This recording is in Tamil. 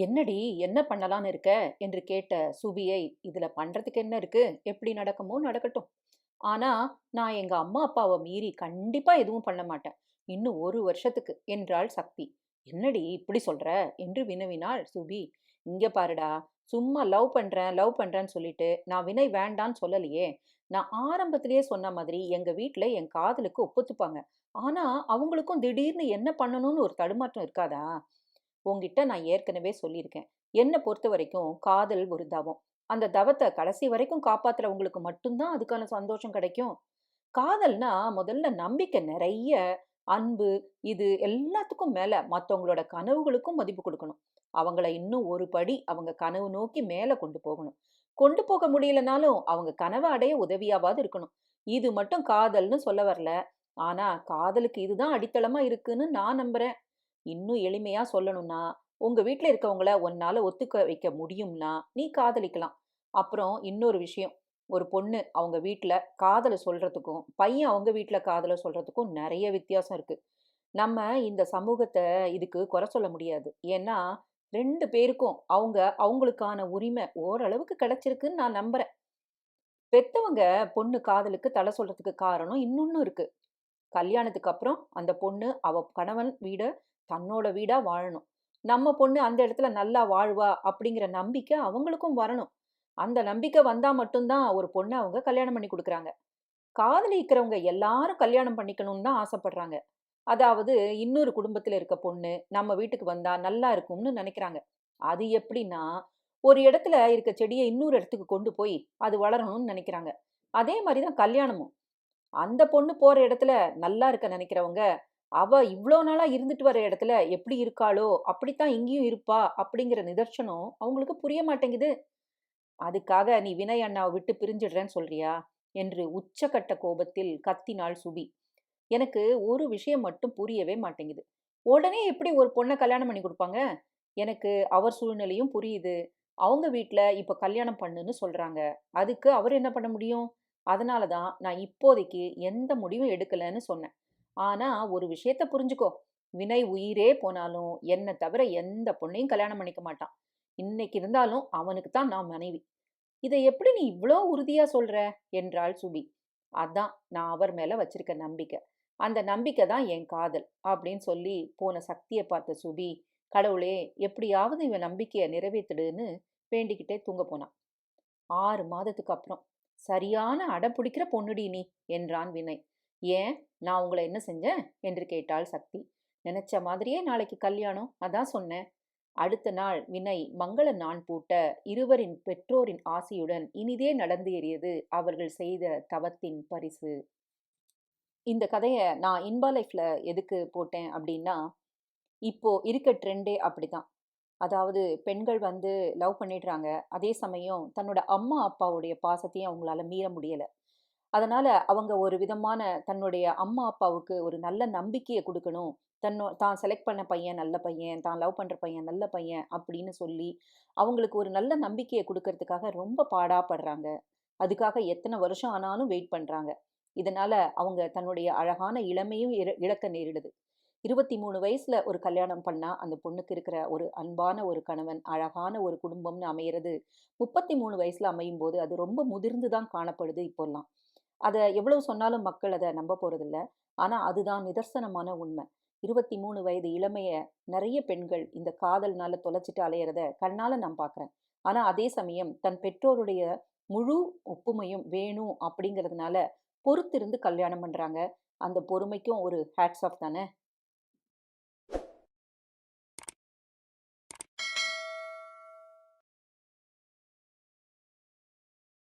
என்னடி என்ன பண்ணலான்னு இருக்க? என்று கேட்ட சுபியை இதுல பண்றதுக்கு என்ன இருக்கு? எப்படி நடக்குமோ நடக்கட்டும். ஆனா நான் எங்க அம்மா அப்பாவை மீறி கண்டிப்பா எதுவும் பண்ண மாட்டேன். இன்னும் ஒரு வருஷத்துக்கு என்றாள் சக்தி. என்னடி இப்படி சொல்ற? என்று வினவினாள் சுபி. இங்க பாருடா சும்மா லவ் பண்றேன் லவ் பண்றேன்னு சொல்லிட்டு நான் வினை வேண்டான்னு சொல்லலையே. நான் ஆரம்பத்திலேயே சொன்ன மாதிரி எங்க வீட்டுல என் காதலுக்கு ஒப்புத்துப்பாங்க. ஆனா அவங்களுக்கும் திடீர்னு என்ன பண்ணணும்னு ஒரு தடுமாற்றம் இருக்காதா? உங்ககிட்ட நான் ஏற்கனவே சொல்லியிருக்கேன். என்னை பொறுத்த வரைக்கும் காதல் ஒரு தவம். அந்த தவத்தை கடைசி வரைக்கும் காப்பாத்துறவங்களுக்கு மட்டும்தான் அதுக்கான சந்தோஷம் கிடைக்கும். காதல்னா முதல்ல நம்பிக்கை நிறைய அன்பு இது எல்லாத்துக்கும் மேல மற்றவங்களோட கனவுகளுக்கும் மதிப்பு கொடுக்கணும். அவங்கள இன்னும் ஒரு படி அவங்க கனவு நோக்கி மேல கொண்டு போகணும். கொண்டு போக முடியலனாலும் அவங்க கனவை அடைய உதவியாவது இருக்கணும். இது மட்டும் காதல்னு சொல்ல வரல. ஆனா காதலுக்கு இதுதான் அடித்தளமா இருக்குன்னு நான் நம்புறேன். இன்னும் எளிமையா சொல்லணும்னா உங்க வீட்டில் இருக்கவங்கள உன்னால ஒத்துக்க வைக்க முடியும்னா நீ காதலிக்கலாம். அப்புறம் இன்னொரு விஷயம். ஒரு பொண்ணு அவங்க வீட்டில் காதலை சொல்றதுக்கும் பையன் அவங்க வீட்டில் காதலை சொல்றதுக்கும் நிறைய வித்தியாசம் இருக்கு. நம்ம இந்த சமூகத்தை இதுக்கு குறை சொல்ல முடியாது. ஏன்னா ரெண்டு பேருக்கும் அவங்க அவங்களுக்கான உரிமை ஓரளவுக்கு கிடைச்சிருக்குன்னு நான் நம்புறேன். பெத்தவங்க பொண்ணு காதலுக்கு தலை சொல்றதுக்கு காரணம் இன்னொன்னு இருக்கு. கல்யாணத்துக்கு அப்புறம் அந்த பொண்ணு அவ கணவன் வீட தன்னோட வீடா வாழணும். நம்ம பொண்ணு அந்த இடத்துல நல்லா வாழ்வா அப்படிங்கிற நம்பிக்கை அவங்களுக்கும் வரணும். அந்த நம்பிக்கை வந்தா மட்டும்தான் ஒரு பொண்ணை அவங்க கல்யாணம் பண்ணி கொடுக்குறாங்க. காதலிக்கிறவங்க எல்லாரும் கல்யாணம் பண்ணிக்கணும்னு தான் ஆசைப்படுறாங்க. அதாவது இன்னொரு குடும்பத்தில் இருக்க பொண்ணு நம்ம வீட்டுக்கு வந்தா நல்லா இருக்கும்னு நினைக்கிறாங்க. அது எப்படின்னா ஒரு இடத்துல இருக்க செடியை இன்னொரு இடத்துக்கு கொண்டு போய் அது வளரணும்னு நினைக்கிறாங்க. அதே மாதிரி தான் கல்யாணமும். அந்த பொண்ணு போகிற இடத்துல நல்லா இருக்க நினைக்கிறவங்க அவ இவ்வளோ நாளாக இருந்துட்டு வர இடத்துல எப்படி இருக்காளோ அப்படித்தான் இங்கேயும் இருப்பா அப்படிங்கிற நிதர்சனம் அவங்களுக்கு புரிய மாட்டேங்குது. அதுக்காக நீ வினய் அண்ணாவை விட்டு பிரிஞ்சிடுறேன்னு சொல்றியா? என்று உச்சக்கட்ட கோபத்தில் கத்தினாள் சுபி. எனக்கு ஒரு விஷயம் மட்டும் புரியவே மாட்டேங்குது. உடனே எப்படி ஒரு பொண்ணை கல்யாணம் பண்ணி கொடுப்பாங்க? எனக்கு அவர் சூழ்நிலையும் புரியுது. அவங்க வீட்டில் இப்போ கல்யாணம் பண்ணுன்னு சொல்கிறாங்க அதுக்கு அவர் என்ன பண்ண முடியும்? அதனால தான் நான் இப்போதைக்கு எந்த முடிவும் எடுக்கலைன்னு சொன்னேன். ஆனா ஒரு விஷயத்த புரிஞ்சுக்கோ. வினய் உயிரே போனாலும் என்னை தவிர எந்த பொண்ணையும் கல்யாணம் பண்ணிக்க மாட்டான். இன்னைக்கு இருந்தாலும் அவனுக்கு தான் நான் மனைவி. இதை எப்படி நீ இவ்வளோ உறுதியா சொல்ற? என்றாள் சுபி. அதான் நான் அவர் மேல வச்சிருக்க நம்பிக்கை. அந்த நம்பிக்கை தான் என் காதல் அப்படின்னு சொல்லி போன சக்தியை பார்த்த சுபி கடவுளே எப்படியாவது இவன் நம்பிக்கையை நிறைவேற்றிடுன்னு வேண்டிக்கிட்டே தூங்க போனான். ஆறு மாதத்துக்கு அப்புறம் சரியான அடம்பிடிக்கிற பொண்ணுடி நீ என்றான் வினய். ஏன்? நான் உங்களை என்ன செஞ்சேன்? என்று கேட்டாள் சக்தி. நினைச்ச மாதிரியே நாளைக்கு கல்யாணம். அதான் சொன்னேன். அடுத்த நாள் வினய் மங்கள நான் பூட்ட இருவரின் பெற்றோரின் ஆசையுடன் இனிதே நடந்து ஏறியது அவர்கள் செய்த தவத்தின் பரிசு. இந்த கதையை நான் இன்பா லைஃப்ல எதுக்கு போட்டேன் அப்படின்னா இப்போ இருக்க ட்ரெண்டே அப்படிதான். அதாவது பெண்கள் வந்து லவ் பண்ணிடுறாங்க. அதே சமயம் தன்னோட அம்மா அப்பாவுடைய பாசத்தையும் அவங்களால மீற முடியலை. அதனால அவங்க ஒரு விதமான தன்னுடைய அம்மா அப்பாவுக்கு ஒரு நல்ல நம்பிக்கையை கொடுக்கணும். தன்னோ தான் செலக்ட் பண்ண பையன் நல்ல பையன் தான் லவ் பண்ணுற பையன் நல்ல பையன் அப்படின்னு சொல்லி அவங்களுக்கு ஒரு நல்ல நம்பிக்கையை கொடுக்கறதுக்காக ரொம்ப பாடாப்படுறாங்க. அதுக்காக எத்தனை வருஷம் ஆனாலும் வெயிட் பண்ணுறாங்க இதனால அவங்க தன்னுடைய அழகான இளமையும் இழக்க நேரிடுது. இருபத்தி மூணு வயசுல ஒரு கல்யாணம் பண்ணா அந்த பொண்ணுக்கு இருக்கிற ஒரு அன்பான ஒரு கணவன் அழகான ஒரு குடும்பம்னு அமையிறது முப்பத்தி மூணு வயசுல அமையும் போது அது ரொம்ப முதிர்ந்து தான் காணப்படுது இப்போல்லாம். அதை எவ்வளவு சொன்னாலும் மக்கள் அதை நம்ப போறதில்ல. ஆனா அதுதான் நிதர்சனமான உண்மை. இருபத்தி மூணு வயது இளமைய நிறைய பெண்கள் இந்த காதல்னால தொலைச்சிட்டு அலையிறத கண்ணால நான் பார்க்குறேன் ஆனா அதே சமயம் தன் பெற்றோருடைய முழு ஒப்புமையும் வேணும் அப்படிங்கிறதுனால பொறுத்திருந்து கல்யாணம் பண்றாங்க. அந்த பொறுமைக்கும் ஒரு ஹேட்ஸ் ஆஃப் தானே?